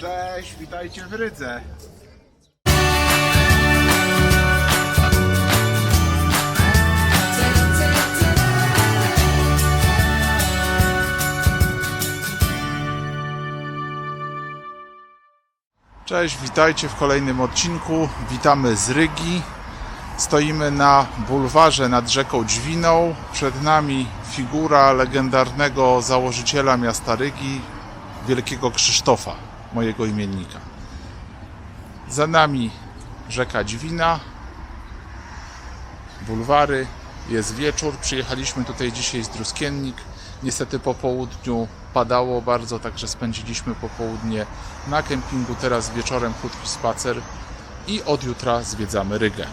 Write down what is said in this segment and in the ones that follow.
Cześć, witajcie w Rydze. Cześć, witajcie w kolejnym odcinku. Witamy z Rygi. Stoimy na bulwarze nad rzeką Dźwiną. Przed nami figura legendarnego założyciela miasta Rygi, wielkiego Krzysztofa, mojego imiennika. Za nami rzeka Dźwina, bulwary, jest wieczór. Przyjechaliśmy tutaj dzisiaj z Druskiennik. Niestety po południu padało bardzo, także spędziliśmy popołudnie na kempingu. Teraz wieczorem krótki spacer i od jutra zwiedzamy Rygę.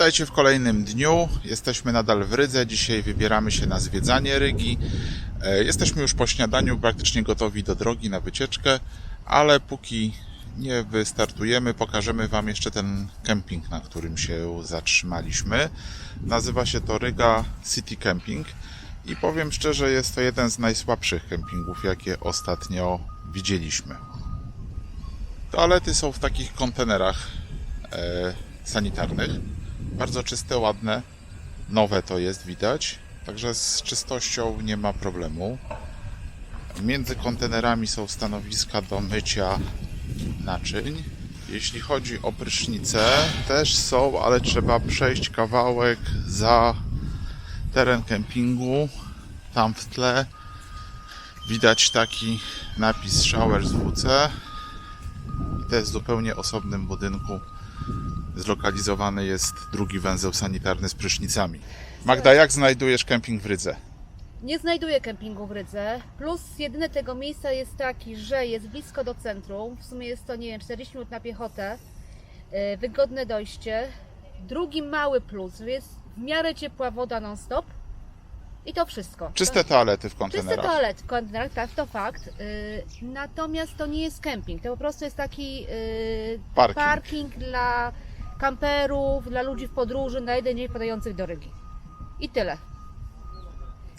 Witajcie w kolejnym dniu. Jesteśmy nadal w Rydze. Dzisiaj wybieramy się na zwiedzanie Rygi. E, Jesteśmy już po śniadaniu, praktycznie gotowi do drogi na wycieczkę, ale póki nie wystartujemy, pokażemy Wam jeszcze ten kemping, na którym się zatrzymaliśmy. Nazywa się to Ryga City Camping i powiem szczerze, jest to jeden z najsłabszych kempingów, jakie ostatnio widzieliśmy. Toalety są w takich kontenerach e, sanitarnych. Bardzo czyste, ładne. Nowe to jest, widać. Także z czystością nie ma problemu. Między kontenerami są stanowiska do mycia naczyń. Jeśli chodzi o prysznice, też są, ale trzeba przejść kawałek za teren kempingu. Tam w tle widać taki napis Showers WC. I to jest w zupełnie osobnym budynku zlokalizowany jest drugi węzeł sanitarny z prysznicami. Magda, jak znajdujesz kemping w Rydze? Nie znajduję kempingu w Rydze. Plus jedyny tego miejsca jest taki, że jest blisko do centrum. W sumie jest to, nie wiem, 40 minut na piechotę. Yy, Wygodne dojście. Drugi mały plus, że jest w miarę ciepła woda non-stop. I to wszystko. Czyste toalety w Czyste kontenerach. toalety w kontenerach, tak, to fakt. Yy, Natomiast to nie jest kemping. To po prostu jest taki yy, Parking. parking dla kamperów, dla ludzi w podróży na jeden dzień podających do Rygi. I tyle.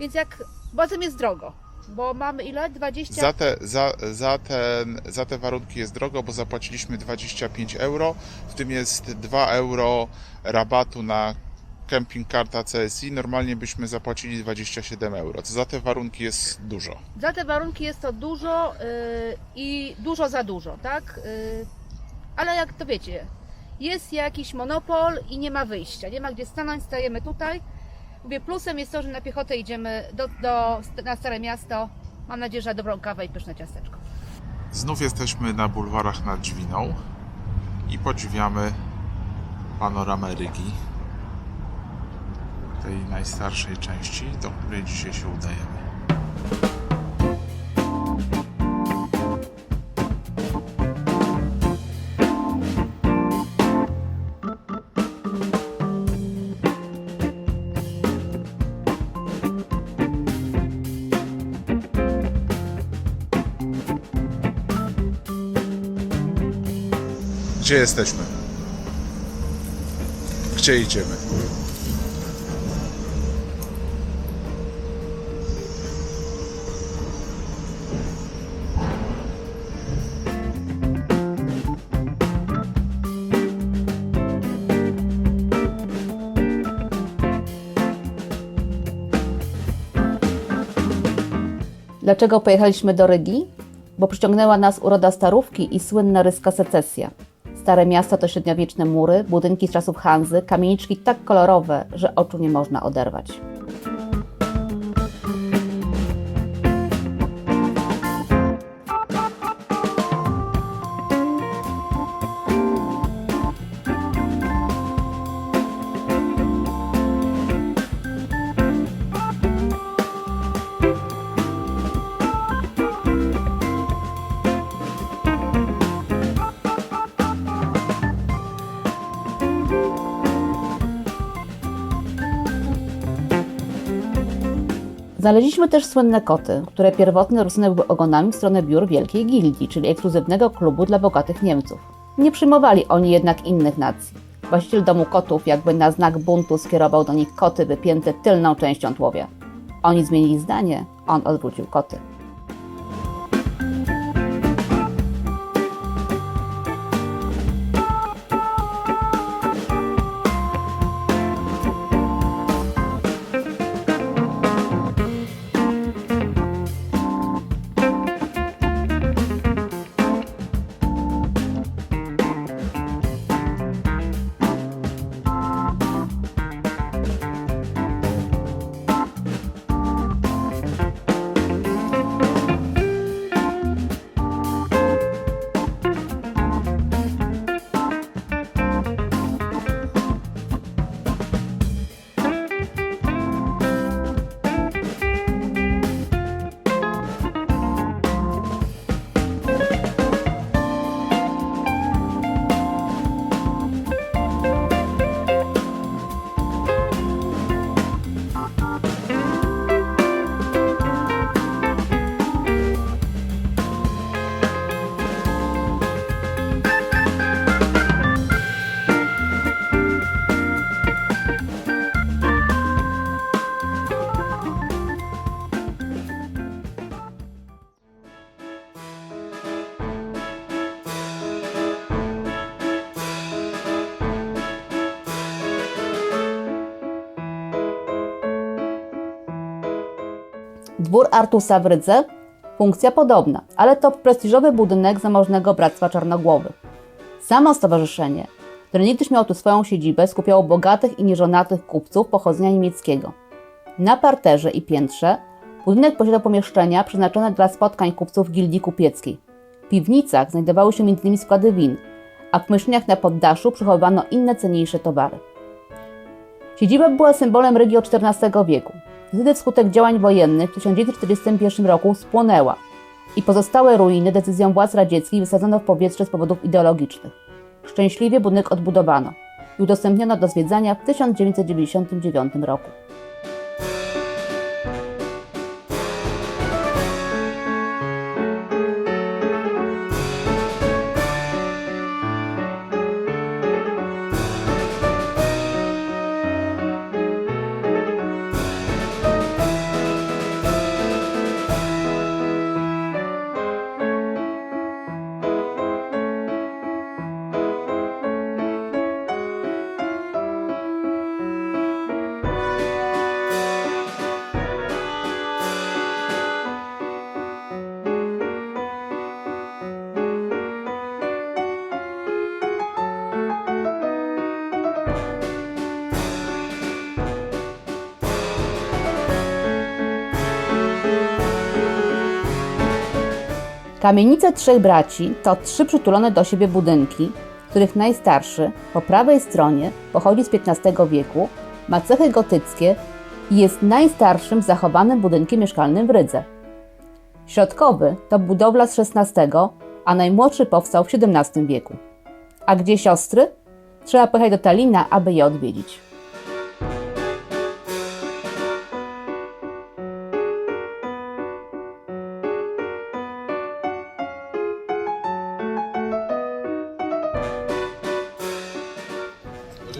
Więc jak. Potem jest drogo. Bo mamy ile? 20. Za te, za, za, ten, za te warunki jest drogo, bo zapłaciliśmy 25 euro, w tym jest 2 euro rabatu na kemping karta CSI. Normalnie byśmy zapłacili 27 euro. To za te warunki jest dużo. Za te warunki jest to dużo yy, i dużo za dużo, tak? Yy, ale jak to wiecie, jest jakiś monopol i nie ma wyjścia, nie ma gdzie stanąć, stajemy tutaj. Mówię, plusem jest to, że na piechotę idziemy do, do, na Stare Miasto. Mam nadzieję, że dobrą kawę i pyszne ciasteczko. Znów jesteśmy na bulwarach nad Dźwiną i podziwiamy panoramę Rygi, tej najstarszej części, do której dzisiaj się udajemy. Gdzie jesteśmy? Gdzie idziemy? Dlaczego pojechaliśmy do Rygi? Bo przyciągnęła nas uroda Starówki i słynna ryska secesja. Stare miasto to średniowieczne mury, budynki z czasów Hanzy, kamieniczki tak kolorowe, że oczu nie można oderwać. Znaleźliśmy też słynne koty, które pierwotnie rozsune były ogonami w stronę biur Wielkiej Gildii, czyli ekskluzywnego klubu dla bogatych Niemców. Nie przyjmowali oni jednak innych nacji. Właściciel domu kotów jakby na znak buntu skierował do nich koty wypięte tylną częścią tułowia. Oni zmienili zdanie, on odwrócił koty. Dwór Artusa w Rydze? Funkcja podobna, ale to prestiżowy budynek zamożnego Bractwa Czarnogłowych. Samo stowarzyszenie, które niegdyś miało tu swoją siedzibę, skupiało bogatych i nieżonatych kupców pochodzenia niemieckiego. Na parterze i piętrze budynek posiadał pomieszczenia przeznaczone dla spotkań kupców gildii kupieckiej. W piwnicach znajdowały się m.in. składy win, a w pomieszczeniach na poddaszu przechowywano inne cenniejsze towary. Siedziba była symbolem Rygi od XIV wieku. Niestety wskutek działań wojennych w 1941 roku spłonęła i pozostałe ruiny decyzją władz radzieckich wysadzono w powietrze z powodów ideologicznych. Szczęśliwie budynek odbudowano i udostępniono do zwiedzania w 1999 roku. Kamienice trzech braci to trzy przytulone do siebie budynki, których najstarszy, po prawej stronie, pochodzi z XV wieku, ma cechy gotyckie i jest najstarszym zachowanym budynkiem mieszkalnym w Rydze. Środkowy to budowla z XVI, a najmłodszy powstał w XVII wieku. A gdzie siostry? Trzeba pojechać do Talina, aby je odwiedzić.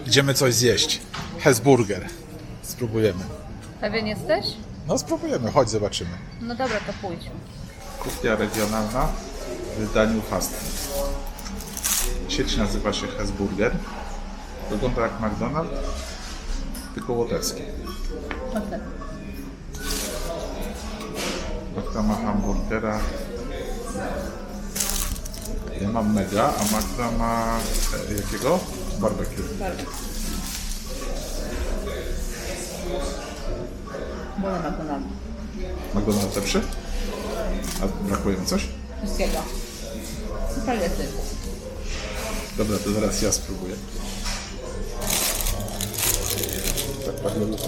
Idziemy coś zjeść. Hesburger. Spróbujemy. Pewien jesteś? No spróbujemy, chodź zobaczymy. No dobra, to pójdźmy. Kuchnia regionalna w wydaniu fast food. Sieć nazywa się Hesburger. Wygląda jak McDonald's, tylko łotewski. Magda ma hamburgera. Ja mam mega, a Magda ma e, jakiego? Barbecue. Wolę McDonald's. McDonald's lepszy? A brakuje mi coś? Wszystkiego. Spaghetti. Dobra, to zaraz ja spróbuję. Tak pachnie lupa.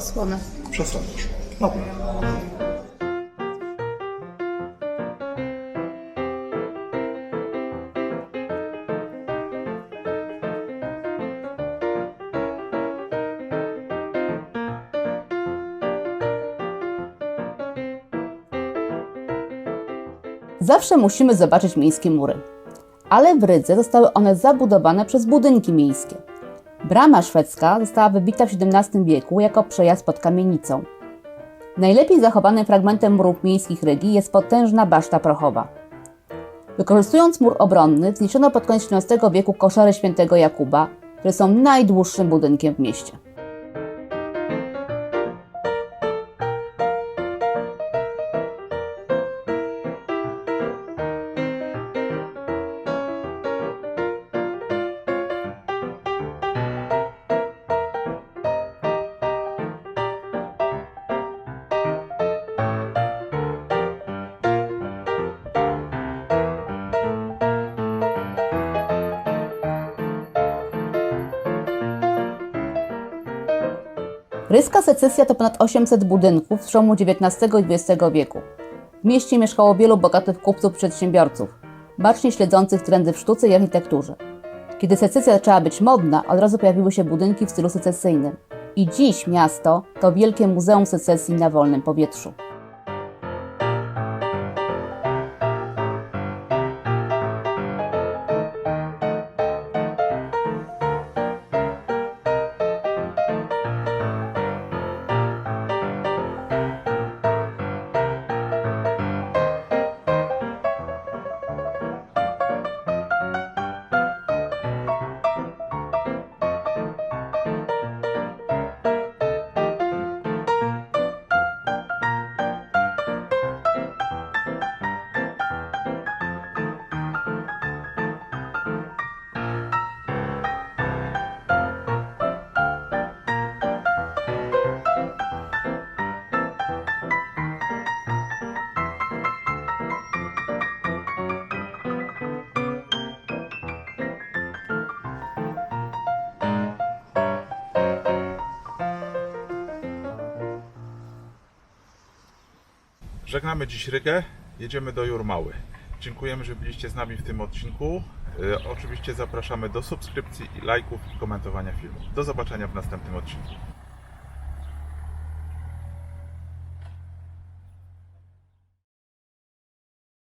Słone. Przesadzasz. Zawsze musimy zobaczyć miejskie mury. Ale w Rydze zostały one zabudowane przez budynki miejskie. Brama szwedzka została wybita w XVII wieku jako przejazd pod kamienicą. Najlepiej zachowanym fragmentem murów miejskich Rygi jest potężna baszta prochowa. Wykorzystując mur obronny, wzniesiono pod koniec XVII wieku koszary świętego Jakuba, które są najdłuższym budynkiem w mieście. Ryska secesja to ponad 800 budynków z przełomu XIX i XX wieku. W mieście mieszkało wielu bogatych kupców przedsiębiorców, bacznie śledzących trendy w sztuce i architekturze. Kiedy secesja zaczęła być modna, od razu pojawiły się budynki w stylu secesyjnym. I dziś miasto to wielkie muzeum secesji na wolnym powietrzu. Żegnamy dziś Rygę, jedziemy do Jurmały. Dziękujemy, że byliście z nami w tym odcinku. E, Oczywiście zapraszamy do subskrypcji, lajków i komentowania filmu. Do zobaczenia w następnym odcinku.